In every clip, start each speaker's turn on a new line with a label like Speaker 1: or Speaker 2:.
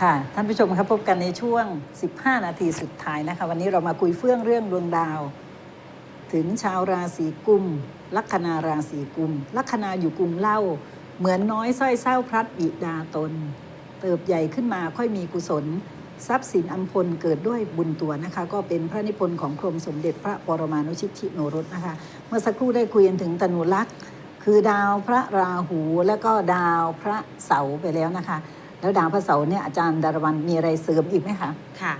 Speaker 1: ค่ะ ท่านผู้ชมครับพบกันในช่วง 15 นาทีสุดท้ายนะคะ วันนี้เรามาคุยเฟื่องเรื่องดวงดาว ถึงชาวราศีกุมลัคนาราศีกุมลัคนาอยู่กุมเล่า เหมือนน้อยสร้อยเศร้าพลัดบิดาตน เติบใหญ่ขึ้นมาค่อยมีกุศล ทรัพย์สินอัมพลเกิดด้วยบุญตัวนะคะ ก็เป็นพระนิพนธ์ของกรมสมเด็จพระปรมานุชิตชิโนรสนะคะ เมื่อสักครู่ได้คุยกันถึงตนุลักษ์คือดาวพระราหูและก็ดาวพระเสาร์ไปแล้วนะคะ แล้วดาวพระเสาร์เนี่ยอาจารย์ดารวันมีอะไรเสริมอีกไหมคะ
Speaker 2: ค่ะ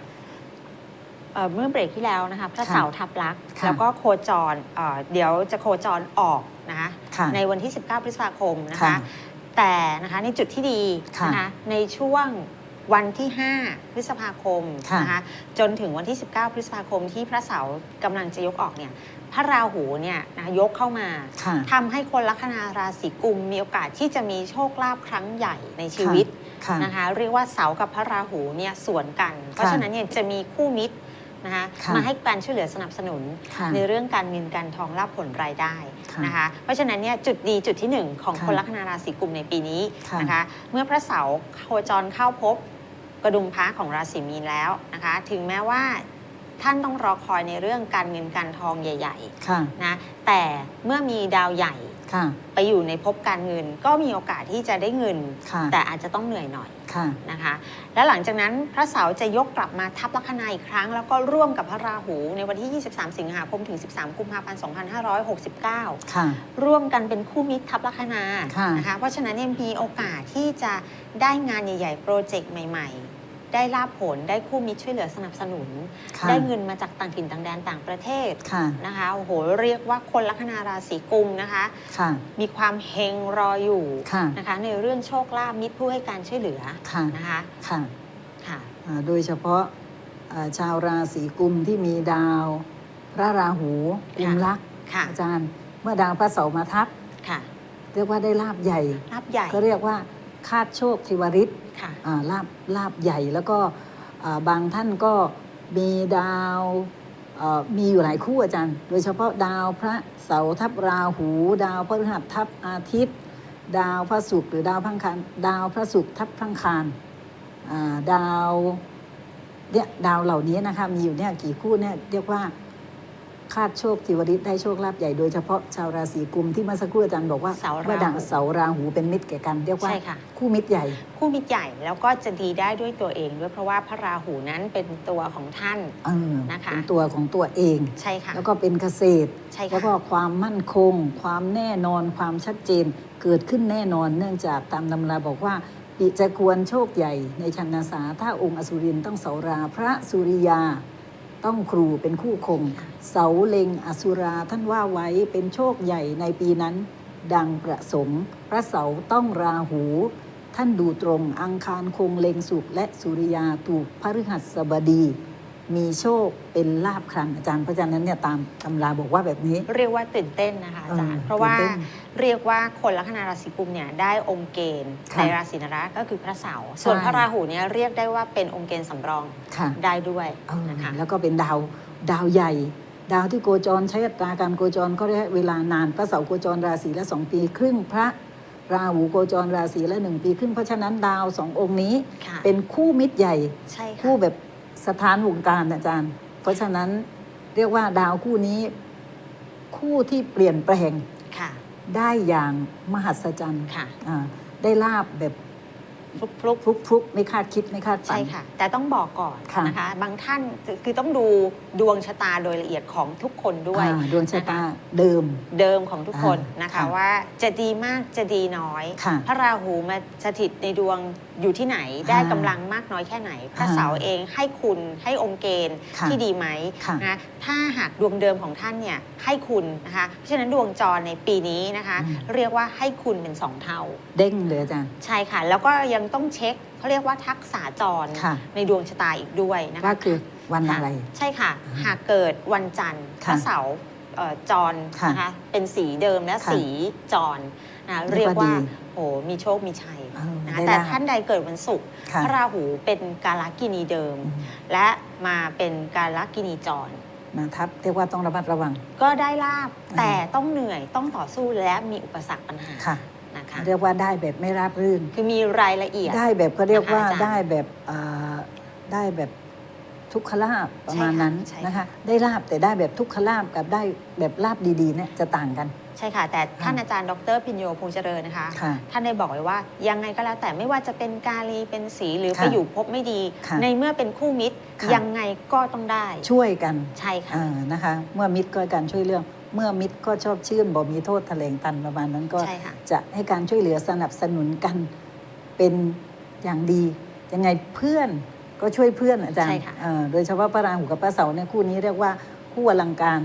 Speaker 2: เอ่อเมื่อเบรกที่แล้วนะคะพระ
Speaker 1: ค่ะ
Speaker 2: เสาร์ทับลักษณ์
Speaker 1: ค่ะ
Speaker 2: แล้วก็โคจรเอ่อเดี๋ยวจะโคจรออกนะคะ
Speaker 1: ค่ะ
Speaker 2: ในวันที่ 19 พฤษภาคมนะ
Speaker 1: ค่ะ
Speaker 2: คะ แต่นะคะในจุดที่ดี
Speaker 1: ค่ะ
Speaker 2: นะคะในช่วงวันที่ 5 พฤษภาคม
Speaker 1: ค่ะ
Speaker 2: นะคะจนถึงวันที่ 19 พฤษภาคมที่พระเสาร์กำลังจะยกออกเนี่ยพระราหูเนี่ยนะคะยกเข้ามา
Speaker 1: ค่ะ
Speaker 2: ทำให้คนลัคนาราศีกุมมีโอกาสที่จะมีโชคลาภครั้งใหญ่ในชีวิต
Speaker 1: ค่ะ
Speaker 2: นะคะเรียกว่าเสาร์กับพระราหูเนี่ยสวนกัน เพราะฉะนั้นเนี่ยจะมีคู่มิตรนะคะ
Speaker 1: ค่ะ
Speaker 2: มาให้การช่วยเหลือสนับสนุน
Speaker 1: ค่ะ
Speaker 2: ในเรื่องการเงินการทองรับผลรายได้
Speaker 1: ค่ะ
Speaker 2: นะคะเพราะฉะนั้นเนี่ยจุดดีจุดที่หนึ่งของ
Speaker 1: ค่ะ
Speaker 2: คนลัคนาราศีกุมในปีนี้
Speaker 1: ค่ะ
Speaker 2: นะคะเมื่อพระเสาร์โคจรเข้าพบกระดุมพระของราศีมีนแล้วนะคะถึงแม้ว่า ท่านต้องรอคอยในเรื่องการเงินการทองใหญ่
Speaker 1: ค่ะ
Speaker 2: ๆนะแต่เมื่อมีดาวใหญ่
Speaker 1: ค่ะ
Speaker 2: ไปอยู่ในภพการเงิน ก็มีโอกาสที่จะได้เงิน
Speaker 1: ค่ะ
Speaker 2: แต่อาจจะต้องเหนื่อยหน่อย
Speaker 1: ค่ะ
Speaker 2: นะคะและหลังจากนั้นพระเสาร์จะยกกลับมาทับลัคนาอีกครั้ง แล้วก็ร่วมกับพระราหูในวันที่ 23 สิงหาคมถึง 13 กุมภาพันธ์ 2569
Speaker 1: ค่ะ
Speaker 2: ร่วมกันเป็นคู่มิตรทับลัคนา
Speaker 1: ค่ะ
Speaker 2: นะคะ เพราะฉะนั้นเนี่ยมีโอกาสที่จะได้งานใหญ่ ๆ โปรเจกต์ใหม่ ๆ ได้ลาบผลได้คู่มิตรช่วยเหลือสนับสนุน
Speaker 1: ค่ะ
Speaker 2: ได้เงินมาจากต่างถิ่นต่างแดนต่างประเทศ
Speaker 1: ค่ะ
Speaker 2: นะคะโอ้โหเรียกว่าคนลัคนาราศีกุมนะคะ
Speaker 1: ค่ะ
Speaker 2: มีความเฮงรออยู่
Speaker 1: ค่ะ
Speaker 2: นะคะ ในเรื่องโชคลาภมิตรผู้ให้การช่วยเหลือ
Speaker 1: ค่ะ
Speaker 2: นะคะ
Speaker 1: ค่ะ
Speaker 2: ค่ะ
Speaker 1: อ่าโดยเฉพาะอ่าชาวราศีกุมที่มีดาว พระราหูกุมลักษณ์
Speaker 2: ค่ะ
Speaker 1: อาจารย์ เมื่อดาวพระเสาร์มาทับ
Speaker 2: ค่ะ
Speaker 1: เรียกว่าได้ลาบใหญ่
Speaker 2: รับใหญ่
Speaker 1: ก็เรียกว่าคาดโชคทิวริศ
Speaker 2: ค่ะ
Speaker 1: อ่าลาบลาบใหญ่แล้วก็อ่าบางท่านก็มีดาวเอ่อมีอยู่หลายคู่อาจารย์ โดยเฉพาะดาวพระเสาร์ทับราหู ดาวพฤหัสทับอาทิตย์ ดาวพระศุกร์หรือดาวพังคารดาวพระศุกร์ทับพังคารอ่าดาวเนี่ยดาวเหล่านี้นะคะมีอยู่เนี่ยกี่คู่เนี่ยเรียกว่า คาดโชคทิวริศได้โชคลาภใหญ่โดยเฉพาะชาวราศีกุมที่เมื่อสักครู่อาจารย์บอกว่า
Speaker 2: เสาราหู
Speaker 1: ว่าดาวเสาราหูเป็นมิตรแก่กันเรียกว่า
Speaker 2: ใช่ค่ะ
Speaker 1: คู่มิตรใหญ่
Speaker 2: คู่มิตรใหญ่แล้วก็จะดีได้ด้วยตัวเองด้วยเพราะว่าพระราหูนั้นเป็นตัวของท่าน
Speaker 1: เออ
Speaker 2: นะคะ
Speaker 1: เป็นตัวของตัวเอง
Speaker 2: ใช่ค่ะ
Speaker 1: แล้วก็เป็นเกษตร
Speaker 2: ใช่
Speaker 1: แล้วก็
Speaker 2: ค่ะ
Speaker 1: ความมั่นคง ความแน่นอน ความชัดเจน เกิดขึ้นแน่นอน เนื่องจากตามตำราบอกว่า ปิจะควรโชคใหญ่ในชันนาสาถ้าองค์อสุรินทร์ต้องเสาราพระสุริยา ต้องครูเป็นคู่คง เสาเล็งอสุราท่านว่าไว้เป็นโชคใหญ่ในปีนั้น ดังประสงค์ พระเสาต้องราหู ท่านดูตรงอังคารคงเล็งสุขและสุริยาถูกพฤหัสบดี มีโชคเป็นลาบครันอาจารย์เพราะฉะนั้นเนี่ยตามตำราบอกว่าแบบนี้
Speaker 2: เรียกว่าตื่นเต้นนะคะอาจารย์
Speaker 1: เออ
Speaker 2: เพราะว่า
Speaker 1: ตื่นเต้น
Speaker 2: เรียกว่าคนลัคนาราศีกุมเนี่ยได้องค์เกณฑ์
Speaker 1: ค่ะ
Speaker 2: ในราศีนระก็คือพระเสาร์ส่วน
Speaker 1: ใช่
Speaker 2: พระราหูเนี่ยเรียกได้ว่าเป็นองค์เกณฑ์สำรอง
Speaker 1: ค่ะ
Speaker 2: ได้ด้วย
Speaker 1: เออ
Speaker 2: นะคะ
Speaker 1: แล้วก็เป็นดาวดาวใหญ่ ดาวที่โคจรใช้อัตราการโคจรก็ได้เวลานานพระเสาร์โคจรราศีละสองปีครึ่งพระราหูโคจรราศีละหนึ่งปีครึ่งเพราะฉะนั้นดาวสององค์นี้
Speaker 2: ค่ะ
Speaker 1: เป็นคู่มิตรใหญ่
Speaker 2: ใช่ค่ะ
Speaker 1: คู่แบบ สถานวงการอาจารย์ เพราะฉะนั้นเรียกว่าดาวคู่นี้ คู่ที่เปลี่ยนแปลง
Speaker 2: ค่ะ
Speaker 1: ได้อย่างมหัศจรรย์
Speaker 2: ค่ะ
Speaker 1: อ่าได้ลาบแบบ
Speaker 2: ฟลุกฟลุก
Speaker 1: ฟลุกฟลุกๆไม่คาดคิดไม่คาดฝัน
Speaker 2: ใช่ค่ะ แต่ต้องบอกก่อน
Speaker 1: ค่ะ
Speaker 2: นะคะ บางท่านคือต้องดูดวงชะตาโดยละเอียดของทุกคนด้วย
Speaker 1: อ่าดวงชะตาเดิม
Speaker 2: เดิมของทุกคน
Speaker 1: อ่าน
Speaker 2: นะคะ
Speaker 1: ค่ะ
Speaker 2: ว่าจะดีมากจะดีน้อย
Speaker 1: ค่ะ
Speaker 2: พระราหูมาสถิตในดวงอยู่ที่ไหนได้
Speaker 1: อ่ากำ
Speaker 2: ลังมากน้อยแค่ไหน พระ
Speaker 1: อ่า
Speaker 2: เสาร์เองให้คุณให้องค์เกณฑ์
Speaker 1: ค่ะ
Speaker 2: ที่ดีไหม
Speaker 1: ค่ะ
Speaker 2: นะถ้าหากดวงเดิมของท่านเนี่ยให้คุณนะคะเพราะฉะนั้นดวงจรในปีนี้นะคะ
Speaker 1: อืม
Speaker 2: เรียกว่าให้คุณเป็นสองเท่า
Speaker 1: เด้งเลยอาจารย์
Speaker 2: ใช่ค่ะ แล้วก็ยังต้องเช็คเขาเรียกว่าทักษะจร
Speaker 1: ค่ะ
Speaker 2: ในดวงชะตาอีกด้วยนะ
Speaker 1: ว่า
Speaker 2: คะ
Speaker 1: คือวันอะไร
Speaker 2: ใช่ค่ะ
Speaker 1: อ่า
Speaker 2: หากเกิดวันจันทร์พ
Speaker 1: ค่ะ
Speaker 2: ระเสาร์เอ่อจร
Speaker 1: ค่ะ
Speaker 2: นะคะเป็นสีเดิมและ
Speaker 1: ค่ะ
Speaker 2: สีจรนะ
Speaker 1: เรี
Speaker 2: เรี
Speaker 1: ย
Speaker 2: ย
Speaker 1: ก
Speaker 2: ก
Speaker 1: ว่า
Speaker 2: ว่า
Speaker 1: ดี
Speaker 2: โอ้มีโชคมีชัย
Speaker 1: เออ
Speaker 2: นะคะ
Speaker 1: ได้
Speaker 2: แต่
Speaker 1: ลาบ
Speaker 2: ท่านใดเกิดวันศุกร์
Speaker 1: ค่ะ
Speaker 2: พระราหูเป็นกาลกินีเดิม
Speaker 1: อืม
Speaker 2: และมาเป็นกาลกินีจร
Speaker 1: มาทับเรียกว่าต้องระมัดระวัง
Speaker 2: ก็ได้ลาบ
Speaker 1: อ่า
Speaker 2: แต่ต้องเหนื่อยต้องต่อสู้และมีอุปสรรคปัญหา
Speaker 1: ค่ะ
Speaker 2: นะคะ
Speaker 1: เรียกว่าได้แบบไม่ราบรื่น
Speaker 2: คือมีรายละเอียด
Speaker 1: ได้แบบก็เรียกว่า
Speaker 2: นะคะอาจารย์
Speaker 1: ได้แบบอ่าได้แบบทุกขลาบประมาณ
Speaker 2: ใช่ค่ะ
Speaker 1: นั้น
Speaker 2: ใช่
Speaker 1: นะคะ
Speaker 2: ค่ะ
Speaker 1: ได้ลาบแต่ได้แบบทุกขลาบกับได้แบบลาบดีๆเนี่ยจะต่างกัน
Speaker 2: ใช่ค่ะ แต่ท่านอาจารย์ดรพิญโยพงษ์เจริญนะคะ
Speaker 1: ค่ะ
Speaker 2: ท่านได้บอกไว้ว่ายังไงก็แล้วแต่ไม่ว่าจะเป็นกาลีเป็นสีหรือ
Speaker 1: ค่ะ
Speaker 2: ไปอยู่พบไม่ดี
Speaker 1: ค่ะ
Speaker 2: ในเมื่อเป็นคู่มิตร
Speaker 1: ค่ะ
Speaker 2: ยังไงก็ต้องได้
Speaker 1: ช่วยกัน
Speaker 2: ใช่ค่ะ
Speaker 1: อ่านะคะเมื่อมิตรก็การช่วยเรื่อง เมื่อมิตรก็ชอบชื่นบ่มีโทษแถลงตันประมาณนั้นก็
Speaker 2: ใช่ค่ะ
Speaker 1: จะให้การช่วยเหลือสนับสนุนกันเป็นอย่างดี ยังไงเพื่อนก็ช่วยเพื่อนอาจาร
Speaker 2: ใช่
Speaker 1: ย์
Speaker 2: ค่ะ
Speaker 1: เอ่อโดยเฉพาะพระราหูกับพระเสาร์เนี่ยคู่นี้เรียกว่าคู่อลังการ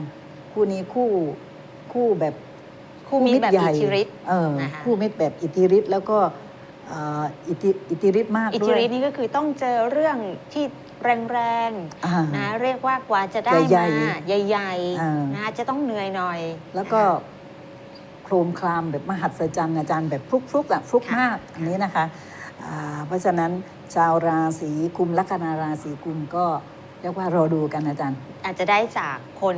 Speaker 1: คู่นี้คู่คู่แบบ
Speaker 2: คู่มิตรแบบ
Speaker 1: ใหญ่
Speaker 2: อิทธิฤทธิ์
Speaker 1: เออ
Speaker 2: นะคะ
Speaker 1: คู่มิตรแบบอิทธิฤทธิ์แล้วก็เอ่ออิทธิอิทธิฤทธิ์มาก
Speaker 2: อิท
Speaker 1: ด้
Speaker 2: ธิ
Speaker 1: วย
Speaker 2: ฤทธิ์นี่ก็คือต้องเจอเรื่องที่ แรง
Speaker 1: อ่า
Speaker 2: ๆนะเรียกว่ากว่าจะได้
Speaker 1: ใหญ่
Speaker 2: มา
Speaker 1: ๆ
Speaker 2: ใหญ่
Speaker 1: อ่า
Speaker 2: ๆนะจะต้องเหนื่อยหน่อย
Speaker 1: แล้วก็
Speaker 2: นะคะ
Speaker 1: โครมคลามแบบมหัศจรรย์อาจารย์แบบฟลุกฟลุกๆอะฟลุก
Speaker 2: ค่ะ
Speaker 1: มากอันนี้นะคะอ่าเพราะฉะนั้นชาวราศีกุมลัคนาราศีกุมก็เรียกว่ารอดูกันอาจารย์
Speaker 2: อาจจะได้จากคน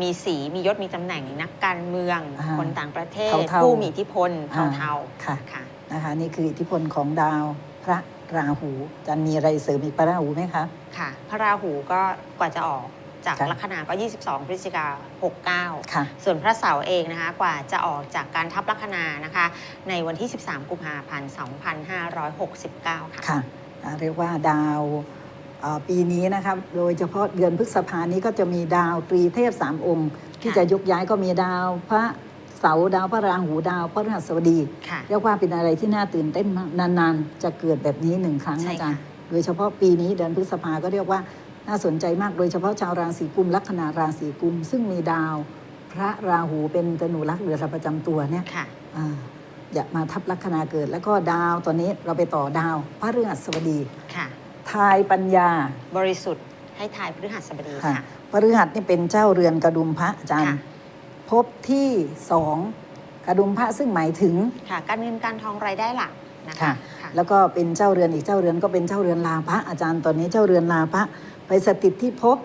Speaker 2: มีสีมียศมีตำแหน่งนักการเมือง
Speaker 1: อ่า
Speaker 2: คนต่างประเทศ
Speaker 1: เทาๆ
Speaker 2: ผู้มีอิทธิพล
Speaker 1: อ่า
Speaker 2: เทา
Speaker 1: ค่ะ
Speaker 2: ๆค่ะ
Speaker 1: นะคะนี่คืออิทธิพลของดาวพระ ราหูอาจารย์มีอะไรเสริมอีกพระราหูไหมคะ
Speaker 2: ค่ะ พระราหูก็กว่าจะออกจาก
Speaker 1: ค่ะ
Speaker 2: ลัคนาก็ 22 พฤศจิกา69
Speaker 1: ค่ะ
Speaker 2: ส่วนพระเสาร์เองนะคะ กว่าจะออกจากการทับลัคนานะคะ ในวันที่ 13 กุมภาพันธ์ 2569 ค่ะ
Speaker 1: ค่ะอ่าเรียกว่าดาวเอ่อปีนี้นะครับโดยเฉพาะเดือนพฤษภานี้ก็จะมีดาวตรีเทพสามองค์ ที่
Speaker 2: ค่ะ
Speaker 1: จะยกย้ายก็มีดาวพระ เสาร์ดาวพระราหูดาวพระฤหัสบดี
Speaker 2: ค่ะ
Speaker 1: เรียกว่าเป็นอะไรที่น่าตื่นเต้นมากนานๆ จะเกิดแบบนี้หนึ่งครั้ง
Speaker 2: ใช่
Speaker 1: อาจารย์
Speaker 2: ค่ะ
Speaker 1: โดยเฉพาะปีนี้เดือนพฤษภาก็เรียกว่าน่าสนใจมากโดยเฉพาะชาวราศีกุมลัคนาราศีกุม ซึ่งมีดาว พระราหูเป็นตนูรักษ์เรือประจำตัวเนี่ย
Speaker 2: ค่ะ
Speaker 1: อ่าอยากมาทับลัคนาเกิด แล้วก็ดาวตอนนี้เราไปต่อดาว พระฤหัสบดี
Speaker 2: ค่ะ
Speaker 1: ทายปัญญา
Speaker 2: บริสุทธิ์ให้ทายพฤหัสบดี
Speaker 1: ค่ะ
Speaker 2: ค่ะ
Speaker 1: พระฤหัสนี่เป็นเจ้าเรือนกระดุมพระอาจารย์
Speaker 2: ค่ะ
Speaker 1: พบที่สองกระดุมพระซึ่งหมายถึง
Speaker 2: ค่ะการเงินการทองรายได้หลักนะคะ
Speaker 1: ค่ะ
Speaker 2: ค่ะ
Speaker 1: แล้วก็เป็นเจ้าเรือนอีกเจ้าเรือนก็เป็นเจ้าเรือนลาพระอาจารย์ตอนนี้เจ้าเรือนลาพระไปสถิตที่ภพ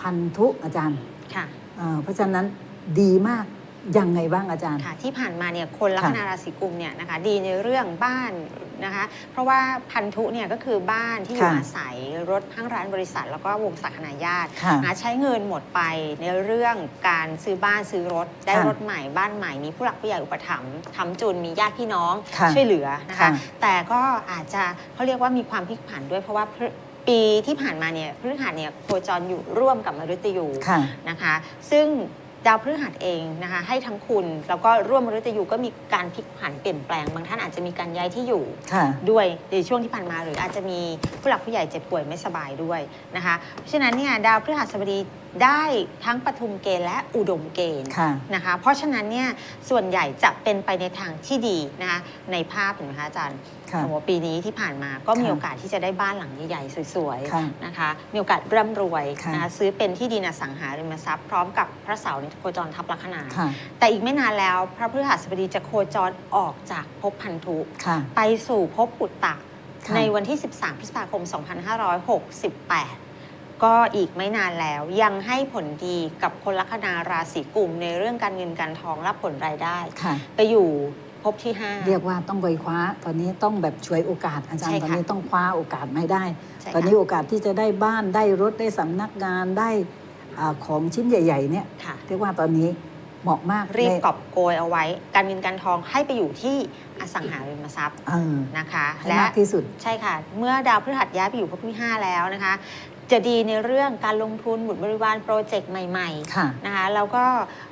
Speaker 1: พันธุอาจารย์
Speaker 2: ค่ะ
Speaker 1: เอ่อเพราะฉะนั้นดีมาก ยังไงบ้างอาจารย์
Speaker 2: ค่ะที่ผ่านมาเนี่ยคนลัคนาราศีกุมเนี่ยนะคะดีในเรื่องบ้านนะคะเพราะว่าพันธุเนี่ยก็คือบ้านที่อยู่
Speaker 1: ค่ะ
Speaker 2: อาศัยรถห้างร้านบริษัท แล้วก็วงศาคณาญาติ
Speaker 1: ค่ะ
Speaker 2: นะใช้เงินหมดไปในเรื่องการซื้อบ้านซื้อรถ ได้
Speaker 1: ค่ะ
Speaker 2: รถใหม่บ้านใหม่มีผู้หลักผู้ใหญ่อุปถัมภ์ทำจุนมีญาติพี่น้อง
Speaker 1: ค่ะ
Speaker 2: ช่วยเหลือนะคะ
Speaker 1: ค่ะ
Speaker 2: แต่ก็อาจจะเขาเรียกว่ามีความพลิกผันด้วยเพราะว่าพฤปีที่ผ่านมาเนี่ยพฤหัสเนี่ยโคจรอยู่ร่วมกับมฤตยู
Speaker 1: ค่ะ
Speaker 2: นะคะซึ่ง ดาวพฤหัสเองนะคะให้ทั้งคุณแล้วก็ร่วมมฤตยูก็มีการพลิกผันเปลี่ยนแปลง บางท่านอาจจะมีการย้ายที่อยู่
Speaker 1: ค่ะ
Speaker 2: ด้วยในช่วงที่ผ่านมาหรืออาจจะมีผู้หลักผู้ใหญ่เจ็บป่วยไม่สบายด้วยนะคะเพราะฉะนั้นเนี่ยดาวพฤหัสบดีได้ทั้งปฐุมเกณฑ์และอุดมเกณฑ์
Speaker 1: ค่ะ
Speaker 2: นะคะเพราะฉะนั้นเนี่ยส่วนใหญ่จะเป็นไปในทางที่ดีนะคะในภาพเห็นไหมคะอาจารย์
Speaker 1: ค่ะ
Speaker 2: โอ้โหปีนี้ที่ผ่านมาก็มี
Speaker 1: ค่ะ
Speaker 2: โอกาสที่จะได้บ้านหลังใหญ่ๆ สวย
Speaker 1: ค่ะ
Speaker 2: ๆนะคะมีโอกาสร่ำรวย
Speaker 1: ค่ะ
Speaker 2: นะคะซื้อเป็นที่ดินอสังหาริมทรัพย์พร้อมกับพระเสาร์ในโคจรทับลัคนา
Speaker 1: ค่ะ
Speaker 2: แต่อีกไม่นานแล้วพระพฤหัสบดีจะโคจรออกจากภพพันธุ
Speaker 1: ค่ะ
Speaker 2: ไปสู่ภพปุตตะ
Speaker 1: ค่ะ
Speaker 2: ในวันที่ 13 พฤษภาคม 2568ก็อีกไม่นานแล้วยังให้ผลดีกับคนลัคนาราศีกุมในเรื่องการเงินการทองรับผลรายได้
Speaker 1: ค่ะ
Speaker 2: ไปอยู่ ภพที่ 5
Speaker 1: เรียกว่าต้องไปคว้า ตอนนี้ต้องแบบช่วยโอกาสอาจาร
Speaker 2: ใช่
Speaker 1: ย์
Speaker 2: ค่ะ
Speaker 1: ตอนนี้ต้องคว้าโอกาสไม่ได้
Speaker 2: ใช่ค่ะ
Speaker 1: ตอนนี้โอกาสที่จะได้บ้านได้รถได้สำนักงานได้อาของชิ้นใหญ่ ๆ เนี่ย
Speaker 2: ค่ะ
Speaker 1: เรียกว่าตอนนี้เหมาะมาก
Speaker 2: รีบ
Speaker 1: ใน
Speaker 2: กอบโกยเอาไว้ การเงินการทองให้ไปอยู่ที่อสังหาริมทรัพย์
Speaker 1: เออ
Speaker 2: นะคะ
Speaker 1: ให้
Speaker 2: และ
Speaker 1: มากที่สุด
Speaker 2: ใช่ค่ะ เมื่อดาวพฤหัสย้ายไปอยู่ภพที่ 5 แล้วนะคะ จะดีในเรื่องการลงทุนบุตรบริวารโปรเจกต์ใหม่
Speaker 1: ค่ะ
Speaker 2: ๆนะคะแล้วก็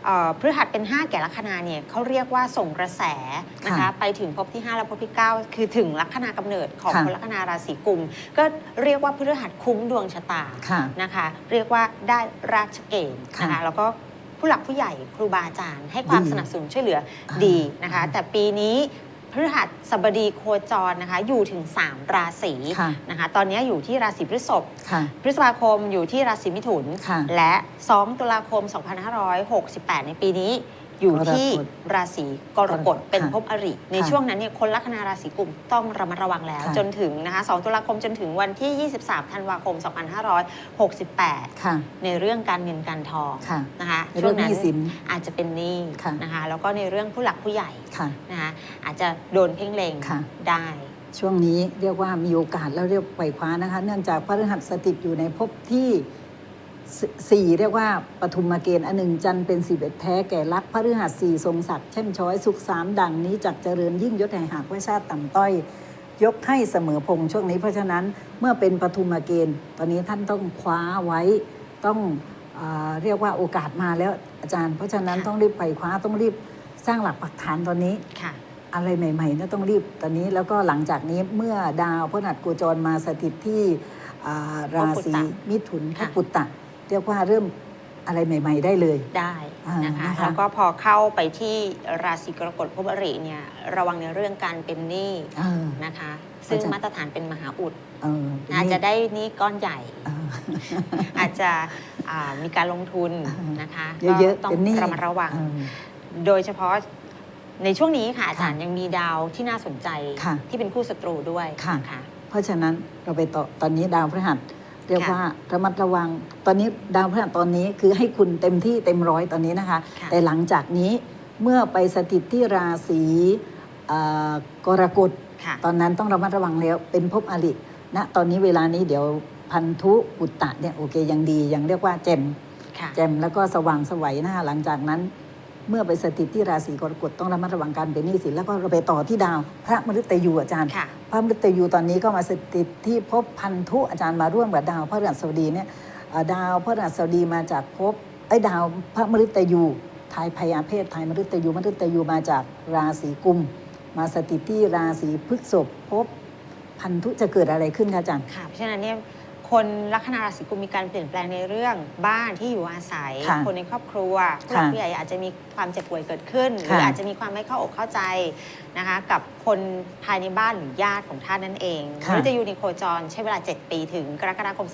Speaker 2: เอ่อพฤหัสเป็น 5 แก่ลัคนาเนี่ยเขาเรียกว่าส่งกระแสนะคะ
Speaker 1: ค่ะ
Speaker 2: ไปถึงภพที่ 5 และภพที่ 9 คือถึงลัคนากำเนิดของ
Speaker 1: ค่ะ
Speaker 2: คนลัคนาราศีกุม ก็เรียกว่าพฤหัสคุ้มดวงชะตา
Speaker 1: ค่ะ
Speaker 2: นะคะเรียกว่าได้ราชเกณฑ์นะ
Speaker 1: ค่ะ
Speaker 2: คะแล้วก็ผู้หลักผู้ใหญ่ครูบาอาจารย์ ให้ความ
Speaker 1: ดี
Speaker 2: สนับสนุนช่วยเหลือ
Speaker 1: อ่า
Speaker 2: ดีนะคะ
Speaker 1: อ่า
Speaker 2: แต่ปีนี้ พฤหัสบดีโคจรนะคะอยู่ถึง 3 ราศี
Speaker 1: ค่ะ
Speaker 2: นะคะตอนนี้อยู่ที่ราศีพฤษภ
Speaker 1: ค่ะ
Speaker 2: พฤษภาคมอยู่ที่ราศีมิถุน
Speaker 1: ค่ะ
Speaker 2: และ 2 ตุลาคม 2568 ในปีนี้ อยู่ที่
Speaker 1: กรกฎ
Speaker 2: ราศีกรกฎ
Speaker 1: กรกฎ
Speaker 2: เป็น
Speaker 1: ค่ะ
Speaker 2: ภพอริใน
Speaker 1: ค่ะ
Speaker 2: ช่วงนั้นเนี่ยคนลัคนาราศีกุมต้องระมัดระวังแล้ว
Speaker 1: ค่ะ
Speaker 2: จนถึงนะคะ2ตุลาคมจนถึงวันที่ 23 ธันวาคม 2568
Speaker 1: ค่ะ
Speaker 2: ในเรื่องการเงินการทอง
Speaker 1: ค่ะ
Speaker 2: นะคะ
Speaker 1: ในเรื่องหนี้สิน
Speaker 2: อาจจะเป็นหนี้
Speaker 1: ค่ะ
Speaker 2: นะคะแล้วก็ในเรื่องผู้หลักผู้ใหญ่
Speaker 1: ค่ะ
Speaker 2: นะคะอาจจะโดนเพ่งเล็ง
Speaker 1: ค่ะ
Speaker 2: ได้
Speaker 1: ช่วงนี้เรียกว่ามีโอกาสแล้วเรียกไขว่คว้านะคะ เนื่องจากพระฤหัสสถิตอยู่ในภพที่ สสี่เรียกว่าปฐุมเกณฑ์อันหนึ่งจันทร์เป็นสิบเอ็ดแท้แก่รักพระฤหัสสี่ทรงศักดิ์เช่มช้อยสุขสามดังนี้จากเจริญยิ่งยศแห่งหากไว้ชาติต่ำต้อย ยกให้เสมอพงษ์ช่วงนี้เพราะฉะนั้นเมื่อเป็นปฐุมเกณฑ์ ตอนนี้ท่านต้องคว้าไว้ต้องเออเรียกว่าโอกาสมาแล้วอาจารย์ เพราะฉะนั้น
Speaker 2: ค่ะ
Speaker 1: ต้องรีบไขว่คว้าต้องรีบสร้างหลักปักฐานตอนนี้
Speaker 2: ค่ะ
Speaker 1: อะไรใหม่ๆนะต้องรีบตอนนี้แล้วก็หลังจากนี้เมื่อดาวพฤหัสโคจรมาสถิตที่อ่าราศี
Speaker 2: พระปุตตะ
Speaker 1: มิถุนพ
Speaker 2: ค่ะ
Speaker 1: ระปุตตะ เรียกว่าเริ่มอะไรใหม่ ๆ ได้เลย
Speaker 2: ได้
Speaker 1: อ่า
Speaker 2: นะคะ
Speaker 1: นะคะ
Speaker 2: แล้วก็พอเข้าไปที่ราศีกรกฎภพอริเนี่ยระวังในเรื่องการเป็นหนี้
Speaker 1: เออ
Speaker 2: นะคะ ซึ่ง
Speaker 1: อาจารย์
Speaker 2: มาตรฐานเป็นมหาอุด
Speaker 1: เออเป็น
Speaker 2: อาจ
Speaker 1: นี่
Speaker 2: จะได้หนี้ก้อนใหญ่
Speaker 1: เออ
Speaker 2: อาจจะอ่ามีการลงทุน
Speaker 1: อ่าน
Speaker 2: นะคะ
Speaker 1: เยอะ
Speaker 2: ก็
Speaker 1: ๆ
Speaker 2: ต้อง
Speaker 1: เป็นหนี้
Speaker 2: ระมัดระวัง
Speaker 1: เออ
Speaker 2: โดยเฉพาะในช่วงนี้ค่ะอาจารย์ยังมีดาวที่น่าสนใจ
Speaker 1: ค่ะ
Speaker 2: ที่เป็นคู่ศัตรูด้วย
Speaker 1: ค่ะ
Speaker 2: น
Speaker 1: เพราะฉะนั้นเราไปต่อตอนนี้ดาวพฤหัส เรียก
Speaker 2: ค่ะ
Speaker 1: ว่าระมัดระวัง ตอนนี้ดาวพฤหัสตอนนี้คือให้คุณเต็มที่เต็มร้อยตอนนี้นะคะ
Speaker 2: ค่ะ
Speaker 1: แต่หลังจากนี้เมื่อไปสถิตที่ราศีเอ่อกรกฎ
Speaker 2: ค่ะ
Speaker 1: ตอนนั้นต้องระมัดระวังแล้วเป็นภพอริณตอนนี้เวลานี้เดี๋ยวพันธุปุตตะเนี่ยโอเคยังดียังเรียกว่าเจม
Speaker 2: ค่ะ
Speaker 1: แจมแล้วก็สว่างไสวัยนะคะหลังจากนั้น เมื่อไปสถิตที่ราศีกรกฎต้องระมัดระวังการเป็นหนี้สินแล้วก็เราไปต่อที่ดาว พระมฤตยูอาจารย์
Speaker 2: ค่ะ
Speaker 1: พระมฤตยูตอนนี้ก็มาสถิตที่ภพพันธุอาจารย์มาร่วมกับดาวพระฤหัสบดีเนี่ยเอ่อดาวพระฤหัสบดีมาจากภพไอ้ยดาวพระมฤตยูทายพยาเพศทายมฤตยูมฤตยูมาจากราศีกุม มาสถิตที่ราศีพฤษภภพพันธุจะเกิดอะไรขึ้นคะอาจารย์
Speaker 2: ค่ะเพราะฉะนั้นเนี่ย คนลัคนาราศีกุมมีการเปลี่ยนแปลงในเรื่องบ้านที่อยู่อาศัย
Speaker 1: ค่ะ
Speaker 2: คนในครอบครัวผู้หลัก
Speaker 1: ค่ะ
Speaker 2: ผู้ใหญ่อาจจะมีความเจ็บป่วยเกิดขึ้น หรือ
Speaker 1: ค่ะ
Speaker 2: อาจจะมีความไม่เข้าอกเข้าใจนะคะกับคนภายในบ้านหรือญาติของท่านนั่นเอง
Speaker 1: ค่ะ
Speaker 2: มฤตยูในโคจรใช้เวลา 7 ปีถึงกรกฎาคม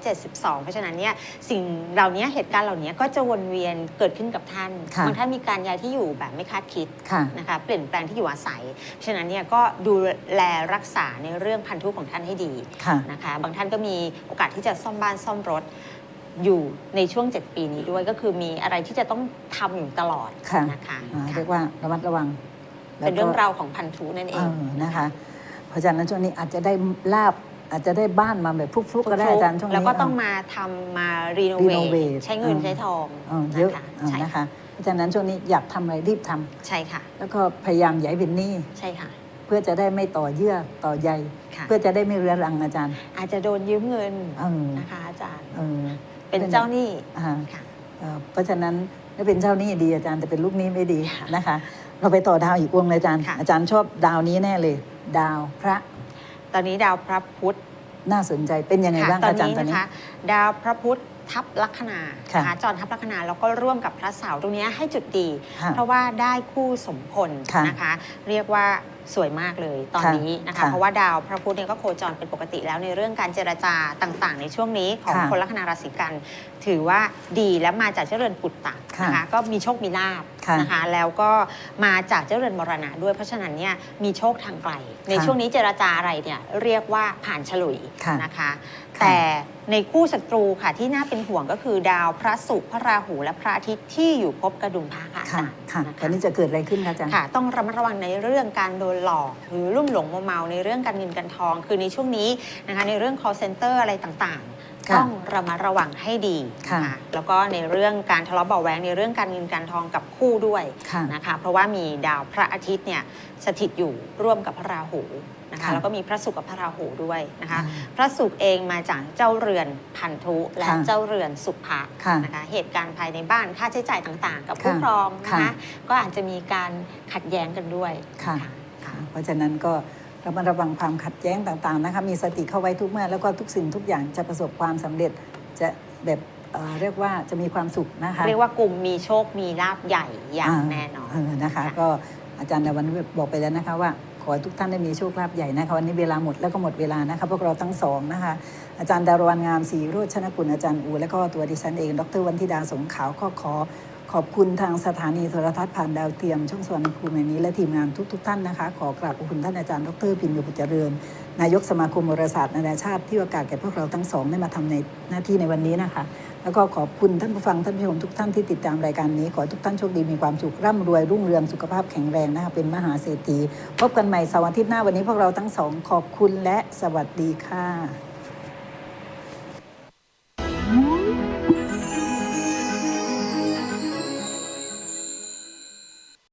Speaker 2: 2572 เพราะฉะนั้นเนี่ยสิ่งเหล่านี้เหตุการณ์เหล่านี้ก็จะวนเวียนเกิดขึ้นกับท่าน
Speaker 1: ค่ะ
Speaker 2: บางท่านมีการย้ายที่อยู่แบบไม่คาดคิด
Speaker 1: ค่ะ
Speaker 2: นะคะเปลี่ยนแปลงที่อยู่อาศัยเพราะฉะนั้นเนี่ยก็ดูแลรักษาในเรื่องพันธุของท่านให้ดี
Speaker 1: ค่ะ
Speaker 2: นะคะ บางท่านก็มีโอกาสที่จะซ่อมบ้านซ่อมรถอยู่ในช่วง 7 ปีนี้ด้วยก็คือมีอะไรที่จะต้องทำอยู่ตลอด
Speaker 1: ค่ะ
Speaker 2: นะคะ
Speaker 1: อ่า
Speaker 2: ค่ะ
Speaker 1: เรียกว่าระมัดระวังแล้ว
Speaker 2: เป็น
Speaker 1: ก็
Speaker 2: เรื่องราวของพันธุนั่นเอ
Speaker 1: เอง อนะคะ เพราะฉะนั้นช่วงนี้อาจจะได้ลาบอาจจะได้บ้านมาแบบฟลุกๆก็ได้อาจารย์ช่วงนี้
Speaker 2: แล้วก็ต้อง
Speaker 1: เมา
Speaker 2: ทำมารีโนเวท
Speaker 1: renovate
Speaker 2: ใช้เงิน
Speaker 1: เออ
Speaker 2: ใช้ทอง
Speaker 1: เออเยอะ
Speaker 2: นะคะ
Speaker 1: เออ
Speaker 2: ใช่
Speaker 1: นะ
Speaker 2: ค่ะ
Speaker 1: คะ เพราะฉะนั้นช่วงนี้อยากทำอะไรรีบทำ
Speaker 2: ใช่ค่ะ
Speaker 1: แล้วก็พยายามอย่าให้เป็นหนี้
Speaker 2: ใช่ค่ะ
Speaker 1: เพื่อจะได้ไม่ต่อเยื่อต่อใย
Speaker 2: ค่ะ
Speaker 1: เพื่อจะได้ไม่เรื้อรังอาจารย์
Speaker 2: อาจจะโดนยืมเงิน
Speaker 1: เออ
Speaker 2: นะคะอาจารย์
Speaker 1: เออ
Speaker 2: เป็นเจ้าหนี้
Speaker 1: อ่า
Speaker 2: ค่ะ
Speaker 1: เอ่อเพราะฉะนั้นถ้าเป็นเจ้าหนี้ดีอาจารย์แต่เป็นลูกหนี้ไม่ดี
Speaker 2: ค่ะ
Speaker 1: นะคะ เราไปต่อดาวอีกวงเลยอาจารย์
Speaker 2: ค่ะ
Speaker 1: อาจารย์ชอบดาวนี้แน่เลย ดาวพระ
Speaker 2: ตอนนี้ดาวพระพุธ
Speaker 1: น่าสนใจเป็นยังไง
Speaker 2: ค่ะ
Speaker 1: บ้าง
Speaker 2: ตอน
Speaker 1: อาจาร
Speaker 2: นี้
Speaker 1: ย์ตอน
Speaker 2: นะ
Speaker 1: นี้
Speaker 2: คะ ดาวพระพุธ ทับลัคนา
Speaker 1: ค่ะ
Speaker 2: นะคะจรทับลัคนาแล้วก็ร่วมกับพระเสาร์ตรงนี้ให้จุดดี
Speaker 1: ค่ะ
Speaker 2: เพราะว่าได้คู่สมพล
Speaker 1: ค่ะ
Speaker 2: นะคะ เรียกว่าสวยมากเลยตอน
Speaker 1: ค่ะ
Speaker 2: นี้นะคะ
Speaker 1: ค่ะ
Speaker 2: เพราะว่าดาวพระพุธเนี่ยก็โคจรเป็นปกติแล้วในเรื่องการเจรจาต่างๆ ในช่วงนี้ของ
Speaker 1: ค่ะ
Speaker 2: คนลัคนาราศีกัน ถือว่าดีและมาจากเจริญปุตตะ
Speaker 1: ค่ะ
Speaker 2: นะคะก็มีโชคมีลาบ
Speaker 1: ค่ะ
Speaker 2: นะคะแล้วก็มาจากเจริญมรณะด้วยเพราะฉะนั้นเนี่ยมีโชคทางไกล ใน
Speaker 1: ค่ะ
Speaker 2: ช่วงนี้เจรจาอะไรเนี่ยเรียกว่าผ่านฉลุย
Speaker 1: ค่ะ
Speaker 2: นะคะ
Speaker 1: ค่ะ
Speaker 2: แต่ในคู่ศัตรูค่ะที่น่าเป็นห่วงก็คือดาวพระศุกร์พระราหูและพระอาทิตย์ที่อยู่ภพกระดุมพระค่ะอา
Speaker 1: ค่ะ
Speaker 2: จารย์
Speaker 1: ค่ะ
Speaker 2: นะ
Speaker 1: ตอนนี้จะเกิดอะไรขึ้นคะอาจารย์
Speaker 2: ค่ะ ต้องระมัดระวังในเรื่องการโดนหลอก หรือลุ่มหลงมัวเมาในเรื่องการเงินการทอง คือในช่วงนี้นะคะในเรื่อง call center อะไรต่างๆ
Speaker 1: ค่ะ
Speaker 2: ต้องระมัดระวังให้ดี
Speaker 1: ค่ะ
Speaker 2: นแล้วก็ในเรื่องการทะเลาะเบาะแวงในเรื่องการเงินการทองกับคู่ด้วย
Speaker 1: ค่ะ
Speaker 2: นะคะเพราะว่ามีดาวพระอาทิตย์เนี่ยสถิตอยู่ร่วมกับพระราหู นะคะ
Speaker 1: ค่ะ
Speaker 2: แล้วก็มีพระศุกร์กับพระราหูด้วยนะคะ
Speaker 1: อ่า
Speaker 2: พระศุกร์เองมาจากเจ้าเรือนพันธุและ
Speaker 1: ค่ะ
Speaker 2: เจ้าเรือนสุภะ
Speaker 1: ค่ะ
Speaker 2: นะคะเหตุการณ์ภายในบ้านค่าใช้จ่ายต่างๆ กับผู้
Speaker 1: ค่ะ
Speaker 2: ครองนะคะ
Speaker 1: ค่ะ
Speaker 2: ก็อาจจะมีการขัดแย้งกันด้วย
Speaker 1: ค่ะ
Speaker 2: ค่ะ
Speaker 1: ค่ะ เพราะฉะนั้นก็ระมัดระวังความขัดแย้งต่างๆนะคะมีสติเข้าไว้ทุกเมื่อแล้วก็ทุกสิ่งทุกอย่างจะประสบความสำเร็จจะแบบเอ่อเรียกว่าจะมีความสุขนะคะ
Speaker 2: เรียกว่ากลุ่มมีโชคมีลาบใหญ่อย่างแน่นอน
Speaker 1: เออนะคะ
Speaker 2: ค่ะ
Speaker 1: ก็อาจารย์ดาวันบอกไปแล้วนะคะว่า ขอให้ทุกท่านได้มีโชคลาภใหญ่นะคะวันนี้เวลาหมดแล้วก็หมดเวลานะคะพวกเราทั้งสองนะคะอาจารย์ดารวันงามศรีโรจนกุลอาจารย์อู และก็ตัวดิฉันเอง ดรวันธิดาสงขาวข้อขอ ขอบคุณทางสถานีโทรทัศน์ผ่านดาวเทียมช่องสวรรณภูมิแห่งนี้และทีมงานทุกๆทท่านนะคะ ขอกราบขอบคุณท่านอาจารย์ดรพินโยบุเจริญ นายกสมาคมโหราศาสตร์นานาชาติที่โอกาสแก่พวกเราทั้งสองได้มาทำในหน้าที่ในวันนี้นะคะ แล้วก็ขอบคุณท่านผู้ฟังท่านผู้ชมทุกท่านที่ติดตามรายการนี้ ขอทุกท่านโชคดีมีความสุขร่ำรวยรุ่งเรืองสุขภาพแข็งแรงนะคะเป็นมหาเศรษฐีพบกันใหม่สาร์อาทิตย์หน้าวันนี้พวกเราทั้งสองขอบคุณและสวัสดีค่ะ